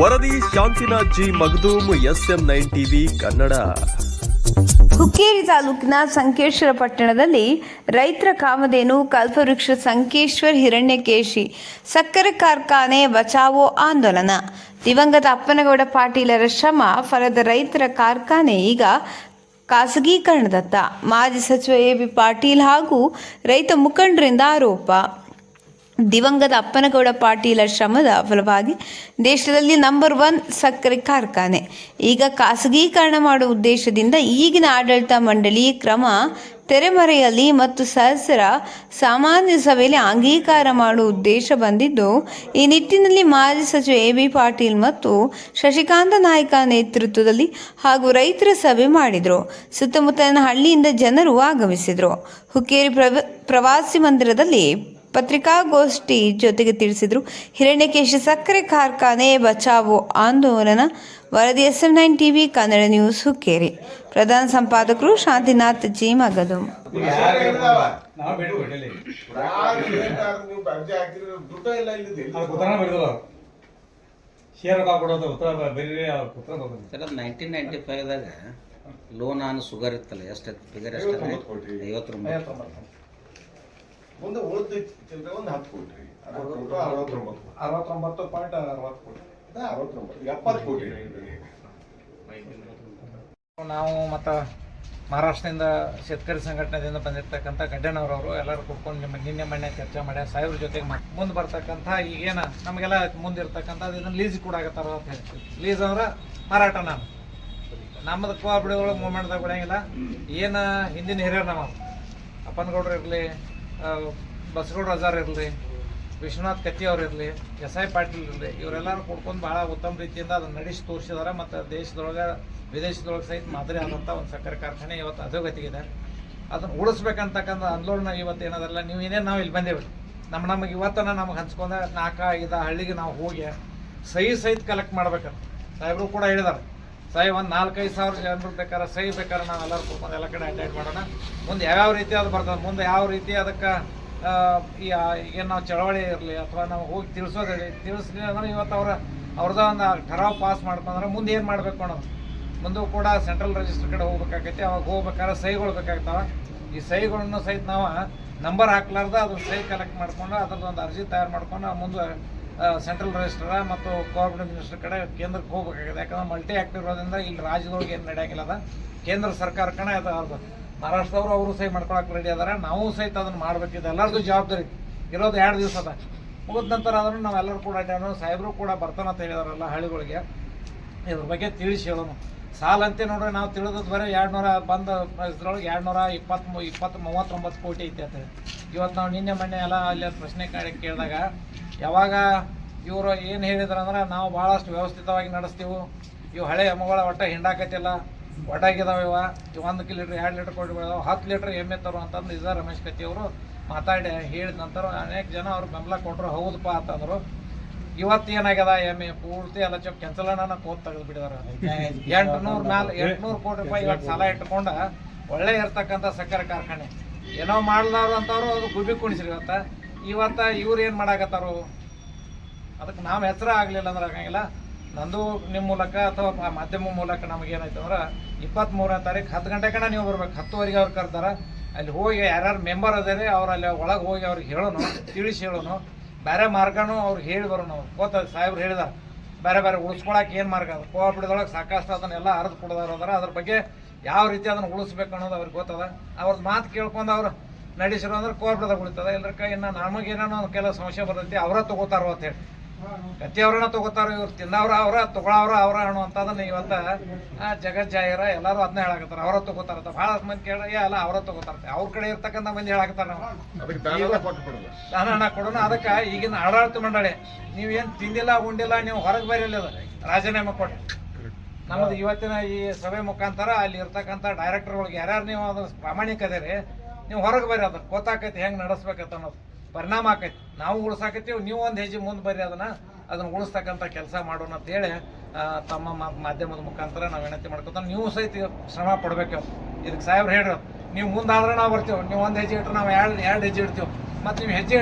ವರದಿ Shantinath G Magadum, SM nine TV, Kannada. Hukkeri ತಾಲೂಕಿನ ಸಂಕೇಶ್ವರ ಪಟ್ಟಣದಲ್ಲಿ ರೈತರ ಕಾಮಧೇನು ಕಲ್ಪವೃಕ್ಷ ಸಂಕೇಶ್ವರ್ ಹಿರಣ್ಯಕೇಶಿ, ಸಕ್ಕರೆ ಕಾರ್ಖಾನೆ ಬಚಾವೋ ಆಂದೋಲನ. ದಿವಂಗತ ಅಪ್ಪನಗೌಡ ಪಾಟೀಲರ ಶ್ರಮ ಫಲದ ರೈತರ ಕಾರ್ಖಾನೆ ಈಗ ಖಾಸಗೀಕರಣದತ್ತ. ಮಾಜಿ ಸಚಿವ ಎ ಬಿ ಪಾಟೀಲ್ ಹಾಗೂ ರೈತ ಮುಖಂಡರಿಂದ ಆರೋಪ. ದಿವಂಗತ ಅಪ್ಪನಗೌಡ ಪಾಟೀಲ ಶ್ರಮದ ಫಲವಾಗಿ ದೇಶದಲ್ಲಿ ನಂಬರ್ ಒನ್ ಸಕ್ಕರೆ ಕಾರ್ಖಾನೆ. ಈಗ ಖಾಸಗೀಕರಣ ಮಾಡುವ ಉದ್ದೇಶದಿಂದ ಈಗಿನ ಆಡಳಿತ ಮಂಡಳಿ ಕ್ರಮ ತೆರೆಮರೆಯಲ್ಲಿ ಮತ್ತು ಸದಸ್ಯರ ಸಾಮಾನ್ಯ ಸಭೆಯಲ್ಲಿ ಅಂಗೀಕಾರ ಮಾಡುವ ಉದ್ದೇಶ ಬಂದಿದ್ದು, ಈ ನಿಟ್ಟಿನಲ್ಲಿ ಮಾಜಿ ಸಚಿವ ಎ ಬಿ ಪಾಟೀಲ್ ಮತ್ತು ಶಶಿಕಾಂತ ನಾಯ್ಕ ನೇತೃತ್ವದಲ್ಲಿ ಹಾಗೂ ರೈತರ ಸಭೆ ಮಾಡಿದರು. ಸುತ್ತಮುತ್ತಲಿನ ಹಳ್ಳಿಯಿಂದ ಜನರು ಆಗಮಿಸಿದರು. ಹುಕ್ಕೇರಿ ಪ್ರವ, ಪ್ರವಾಸಿ ಮಂದಿರದಲ್ಲಿ ಪತ್ರಿಕಾಗೋಷ್ಠಿ ಜೊತೆಗೆ ತಿಳಿಸಿದರು. ಹಿರಣ್ಯಕೇಶ ಸಕ್ಕರೆ ಕಾರ್ಖಾನೆ ಬಚಾವೋ ಆಂದೋಲನ, ವರದಿ S M nine TV, Kannada news, Hukkeri. ಪ್ರಧಾನ ಸಂಪಾದಕರು Shantinath, G. Magadum. Loan on sugar ಇತ್ತಲ್ಲ, ಎಷ್ಟು ಫಿಗರ್ ಎಷ್ಟು ಐವತ್ತು ಕೋಟಿ. ಮುಂದೆ ಉಳಿದ ಚಿಲ್ಲರೆ ಒಂದು ಹತ್ತು ಕೋಟಿ ಅರವತ್ತು ಅರವತ್ತೊಂಬತ್ತು ಅರವತ್ತೊಂಬತ್ತು ಪಾಯಿಂಟ್ ಅರವತ್ತು ಕೋಟಿ ಅರವತ್ತೊಂಬತ್ತು. ಎಪ್ಪತ್ತು ಕೋಟಿ ನಾವು ಮತ್ತು ಮಹಾರಾಷ್ಟ್ರದಿಂದ ಶೇತಕರಿ ಸಂಘಟನೆಯಿಂದ ಬಂದಿರತಕ್ಕಂಥ ಗಡ್ಡನವರವರು ಎಲ್ಲರೂ ಕೂತ್ಕೊಂಡು ನಿಮ್ಮ ನಿನ್ನೆ ಮಣ್ಣೆ ಚರ್ಚೆ ಮಾಡ್ಯ. ಸಾಹೇಬ್ರ ಜೊತೆಗೆ ಮುಂದೆ ಬರ್ತಕ್ಕಂಥ ಈಗೇನ ನಮಗೆಲ್ಲ ಮುಂದಿರ್ತಕ್ಕಂಥ ಇದನ್ನ ಲೀಸ್ ಕೂಡ ಆಗತ್ತಾರ ಅಂತ ಹೇಳ್ತೀವಿ. ಲೀಸ್ ಅಂದ್ರೆ ಮಾರಾಟ ನಾನು. ನಮ್ಮದು ಕೋಆಪರೇಟಿವ್ ಮೂವ್ಮೆಂಟ್ದಾಗ ಬಿಡಂಗಿಲ್ಲ ಏನು ಹಿಂದಿನ ಹಿರಿಯರು ನಾವು ಅಪ್ಪನಗೌಡ್ರು ಇರಲಿ ಬಸಗೌಡ್ರ ರಜಾರ್ ಇರಲಿ, ವಿಶ್ವನಾಥ್ ಕತ್ತಿ ಅವ್ರು ಇರಲಿ, ಎಸ್ ಐ ಪಾಟೀಲ್ ಇರಲಿ, ಇವರೆಲ್ಲರೂ ಕೂಡ್ಕೊಂಡು ಭಾಳ ಉತ್ತಮ ರೀತಿಯಿಂದ ಅದನ್ನು ನಡೆಸಿ ತೋರಿಸಿದಾರೆ ಮತ್ತು ದೇಶದೊಳಗೆ, ವಿದೇಶದೊಳಗೆ ಸಹಿತ ಮಾದರಿ ಆದಂಥ ಒಂದು ಸಕ್ಕರೆ ಕಾರ್ಖಾನೆ ಇವತ್ತು ಅಧೋಗತಿಗಿದೆ. ಅದನ್ನು ಉಳಿಸ್ಬೇಕಂತಕ್ಕಂಥ ಆಂದೋಲನ ಇವತ್ತು ಏನದಲ್ಲ, ನೀವು ಏನೇನು ನಾವು ಇಲ್ಲಿ ಬಂದೇವಿ. ನಮ್ಮ ನಮಗೆ ಇವತ್ತನ ನಮಗೆ ಹಂಚ್ಕೊಂಡ ನಾಲ್ಕು ಐದು ಹಳ್ಳಿಗೆ ನಾವು ಹೋಗಿ ಸಹಿ ಸಹಿತ ಕಲೆಕ್ಟ್ ಮಾಡ್ಬೇಕಂತ. ಸಾಹೇಬರು ಕೂಡ ಹೇಳಿದಾರೆ. ಸಾಹೇಬ್, ಒಂದು ನಾಲ್ಕೈದು ಸಾವಿರ ಜನರು ಬೇಕಾದ್ರೆ ಸಹಿ ಬೇಕಾದ್ರೆ ನಾವು ಎಲ್ಲರೂ ಕೂತ್ಕೊಂಡು ಎಲ್ಲ ಕಡೆ ಅಟೆಂಡ್ ಮಾಡೋಣ. ಮುಂದೆ ಯಾವ್ಯಾವ ರೀತಿ ಅದು ಬರ್ತದೆ, ಮುಂದೆ ಯಾವ ರೀತಿ ಅದಕ್ಕೆ ಈ ಏನು ನಾವು ಚಳವಳಿ ಇರಲಿ ಅಥವಾ ನಾವು ಹೋಗಿ ತಿಳಿಸೋದಿರಲಿ ತಿಳಿಸ್ಲಿ ಅಂದ್ರೆ ಇವತ್ತು ಅವರ ಅವ್ರದ್ದು ಒಂದು ಠರಾವ್ ಪಾಸ್ ಮಾಡ್ಕೊಂಡ್ರೆ ಮುಂದೆ ಏನು ಮಾಡಬೇಕು ಅನ್ನೋದು ಮುಂದೂ ಕೂಡ ಸೆಂಟ್ರಲ್ ರಿಜಿಸ್ಟರ್ ಕಡೆ ಹೋಗ್ಬೇಕಾಗೈತಿ, ಅವಾಗ ಹೋಗ್ಬೇಕಾದ್ರೆ ಸಹಿಗಳು ಬೇಕಾಗ್ತಾವೆ. ಈ ಸಹಿಗಳನ್ನು ಸಹಿತ ನಾವು ನಂಬರ್ ಹಾಕ್ಲಾರ್ದ ಅದ್ರ ಸಹಿ ಕಲೆಕ್ಟ್ ಮಾಡ್ಕೊಂಡು ಅದ್ರದ್ದು ಒಂದು ಅರ್ಜಿ ತಯಾರು ಮಾಡ್ಕೊಂಡು ಮುಂದೆ ಸೆಂಟ್ರಲ್ ರಿಜಿಸ್ಟರ್ ಮತ್ತು ಕೋಆಪರೇಟಿವ್ ಮಿನಿಸ್ಟರ್ ಕಡೆ ಕೇಂದ್ರಕ್ಕೆ ಹೋಗ್ಬೇಕಾಗಿದೆ. ಯಾಕಂದ್ರೆ ಮಲ್ಟಿ ಆ್ಯಕ್ಟ್ ಇರೋದ್ರಿಂದ ಇಲ್ಲಿ ರಾಜ್ಯದೊಳಗೆ ಏನು ನಡೆಯಂಗಿಲ್ಲ ಅದ. ಕೇಂದ್ರ ಸರ್ಕಾರ ಕಣ ಅದು ಮಹಾರಾಷ್ಟ್ರದವರು ಅವರು ಸಹಿ ಮಾಡ್ಕೊಳಕ್ಕೆ ರೆಡಿ ಅದಾರ. ನಾವು ಸಹಿತ ಅದನ್ನು ಮಾಡಬೇಕಿದೆ ಎಲ್ಲರದ್ದು ಜವಾಬ್ದಾರಿ. ಇರೋದು ಎರಡು ದಿವಸ ಅದ. ಮುಗಿದ ನಂತರ ನಾವು ನಾವೆಲ್ಲರೂ ಕೂಡ ಅಡ್ಡಾಡೋಣ. ಸಾಹೇಬರು ಕೂಡ ಬರ್ತಾನಂತ ಹೇಳಿದಾರಲ್ಲ ಹಳ್ಳಿಗಳಿಗೆ. ಇದ್ರ ಬಗ್ಗೆ ತಿಳಿಸಿ ಹೇಳೋಣ. ಸಾಲ ಅಂತೆ ನೋಡ್ರಿ, ನಾವು ತಿಳಿದದ್ದು ಬರೀ ಎರಡು ನೂರ ಬಂದ ಇದ್ರೊಳಗೆ ಎರಡು ನೂರ ಇಪ್ಪತ್ತ್ ಇಪ್ಪತ್ತು ಮೂವತ್ತೊಂಬತ್ತು ಕೋಟಿ ಐತೆ ಅಂತ ಇವತ್ತು ನಾವು ನಿನ್ನೆ ಮೊನ್ನೆ ಎಲ್ಲ ಅಲ್ಲಿ ಪ್ರಶ್ನೆ ಕೇಳಿದಾಗ ಯಾವಾಗ ಇವರು ಏನು ಹೇಳಿದ್ರು ಅಂದ್ರೆ ನಾವು ಭಾಳಷ್ಟು ವ್ಯವಸ್ಥಿತವಾಗಿ ನಡೆಸ್ತೀವಿ. ಇವು ಹಳೆ ಎಮ್ಮೆಗಳ ಒಟ್ಟ ಹಿಂಡಾಕತ್ತಿಲ್ಲ. ಒಟ್ಟಾಗಿದಾವ ಇವ. ಒಂದು ಲೀಟ್ರ್ ಎರಡು ಲೀಟ್ರ್ ಕೊಟ್ಟು ಹತ್ತು ಲೀಟ್ರ್ ಎಮ್ಮೆ ತರು ಅಂತಂದು ಇದ ರಮೇಶ್ ಕತ್ತಿ ಅವರು ಮಾತಾಡಿ ಹೇಳಿದ ನಂತರ ಅನೇಕ ಜನ ಅವ್ರು ಬೆಂಬಲ ಕೊಟ್ಟರು ಹೌದಪ್ಪ ಅಂತಂದರು. ಇವತ್ತು ಏನಾಗ್ಯದ ಎಮ್ಮೆ? ಪೂರ್ತಿ ಎಲ್ಲ ಚೊಕ್ ಕೆಂಚಲನ ಕೋತ್ ತೆಗೆದು ಬಿಟ್ಟಿದಾರೆ. ಎಂಟುನೂರು ಮ್ಯಾಲ ಎಂಟುನೂರು ಕೋಟಿ ರೂಪಾಯಿ ಇವತ್ತು ಸಾಲ ಇಟ್ಕೊಂಡ ಒಳ್ಳೆ ಇರ್ತಕ್ಕಂಥ ಸಕ್ಕರೆ ಕಾರ್ಖಾನೆ. ಏನೋ ಮಾಡ್ಲಾರು ಅಂತವ್ರು ಅದು ಗುಬಿ ಕುಣಿಸ್ರಿ ಇವತ್ತ. ಇವತ್ತ ಇವ್ರು ಏನು ಮಾಡಾಕತ್ತಾರು? ಅದಕ್ಕೆ ನಾವು ಹೆಸರು ಆಗಲಿಲ್ಲ ಅಂದ್ರೆ ಆಗಂಗಿಲ್ಲ. ನಂದು ನಿಮ್ಮ ಮೂಲಕ ಅಥವಾ ಮಾಧ್ಯಮ ಮೂಲಕ ನಮಗೆ ಏನಾಯ್ತು ಅಂದ್ರೆ ಇಪ್ಪತ್ತ್ಮೂರನೇ ತಾರೀಕು ಹತ್ತು ಗಂಟೆ ಕಣ ನೀವು ಬರ್ಬೇಕು. ಹತ್ತುವರೆಗೆ ಅವ್ರು ಕರ್ತಾರ ಅಲ್ಲಿ ಹೋಗಿ ಯಾರ್ಯಾರು ಮೆಂಬರ್ ಅದಾರೆ, ಅವ್ರು ಅಲ್ಲಿ ಒಳಗೆ ಹೋಗಿ ಅವ್ರಿಗೆ ಹೇಳೋನು, ತಿಳಿಸಿ ಹೇಳೋನು. ಬೇರೆ ಮಾರ್ಗನೂ ಅವ್ರಿಗೆ ಹೇಳಿ ಬರೋನು. ಕೋತ ಸಾಹೇಬ್ರು ಹೇಳಿದಾರೆ. ಬೇರೆ ಬೇರೆ ಉಳಿಸ್ಕೊಳಕ್ಕೆ ಏನು ಮಾರ್ಗ? ಅದು ಸಾಕಷ್ಟು ಅದನ್ನೆಲ್ಲ ಅರ್ದು ಕೊಡೋದಾರ ಅದರ ಅದ್ರ ಬಗ್ಗೆ ಯಾವ ರೀತಿ ಅದನ್ನು ಉಳಿಸ್ಬೇಕು ಅನ್ನೋದು ಅವ್ರಿಗೆ ಗೊತ್ತದ. ಅವ್ರದ್ದು ಮಾತು ಕೇಳ್ಕೊಂಡು ಅವ್ರು ನಡೆಸಿರೋ ಅಂದ್ರೆ ಕೋಆಪರೇಟಿವ್ದಾಗ ಉಳಿತದ ಕೈ ಇನ್ನು ನಮಗೇನೋ ಒಂದು ಕೆಲವು ಸಮಸ್ಯೆ ಬರ್ತೈತಿ ಅವರ ತಗೋತಾರೋ ಅಂತ ಹೇಳಿ. ಕತ್ತಿ ಅವ್ರನ್ನ ತಗೋತಾರ ಇವ್ರು ತಿನ್ನವ್ರ ಅವ್ರ ತಗೊಳವ್ರ ಅವ್ರ ಅಣ್ಣು ಅಂತದನ್ನ ಇವತ್ತ ಆ, ಜಗತ್ ಜಾಯರ ಎಲ್ಲರೂ ಅದನ್ನ ಹೇಳಕತ್ತಾರ. ಅವರ ತಗೋತಾರ ಬಹಳ ಮಂದಿ ಕೇಳ ಅಲ್ಲ ಅವರ ತಗೋತಾರ ಅವ್ರ ಕಡೆ ಇರ್ತಕ್ಕಂಥ ಮಂದಿ ಹೇಳಕತ್ತಾರ ದಾನ ಹಣ ಕೊಡೋಣ. ಅದಕ್ಕೆ ಈಗಿನ ಆಡಳಿತ ಮಂಡಳಿ ನೀವೇನು ತಿಂದಿಲ್ಲ ಉಂಡಿಲ್ಲ ನೀವು ಹೊರಗೆ ಬರಲಿಲ್ಲ ರಾಜೀನಾಮೆ ಕೊಟ್ಟು ನಮ್ಮದು ಇವತ್ತಿನ ಈ ಸಭೆ ಮುಖಾಂತರ ಅಲ್ಲಿ ಇರ್ತಕ್ಕಂಥ ಡೈರೆಕ್ಟರ್ಗಳಿಗೆ ಯಾರ್ಯಾರು ನೀವು ಅದು ಪ್ರಾಮಾಣಿಕ ಅದೇರಿ ನೀವು ಹೊರಗೆ ಬರ್ರಿ ಅದನ್ನ. ಗೊತ್ತಾಕೈತಿ ಹೆಂಗೆ ನಡೆಸ್ಬೇಕಂತ ಅನ್ನೋದು. ಪರಿಣಾಮ ಆಕೈತಿ. ನಾವು ಉಳ್ಸಾಕತ್ತೀವಿ ನೀವು ಒಂದು ಹೆಜ್ಜೆ ಮುಂದೆ ಬರ್ರಿ ಅದನ್ನ. ಅದನ್ನ ಉಳಿಸ್ತಕ್ಕಂಥ ಕೆಲಸ ಮಾಡೋಣ ಅಂತ ಹೇಳಿ ತಮ್ಮ ಮಾಧ್ಯಮದ ಮುಖಾಂತರ ನಾವು ವಿನಂತಿ ಮಾಡ್ಕೊತ ನೀವು ಸಹಿತ ಶ್ರಮ ಪಡ್ಬೇಕು ಇದಕ್ಕೆ ಸಾಹೇಬ್ರು ಹೇಳ್ರಿ, ನೀವು ಮುಂದಾದ್ರೆ ನಾವು ಬರ್ತೀವಿ. ನೀವು ಒಂದು ಹೆಜ್ಜೆ ಇಟ್ಟರೆ ನಾವು ಎರಡು ಎರಡು ಹೆಜ್ಜೆ ಇಡ್ತೀವಿ. ಮತ್ತು ನೀವು ಹೆಜ್ಜೆ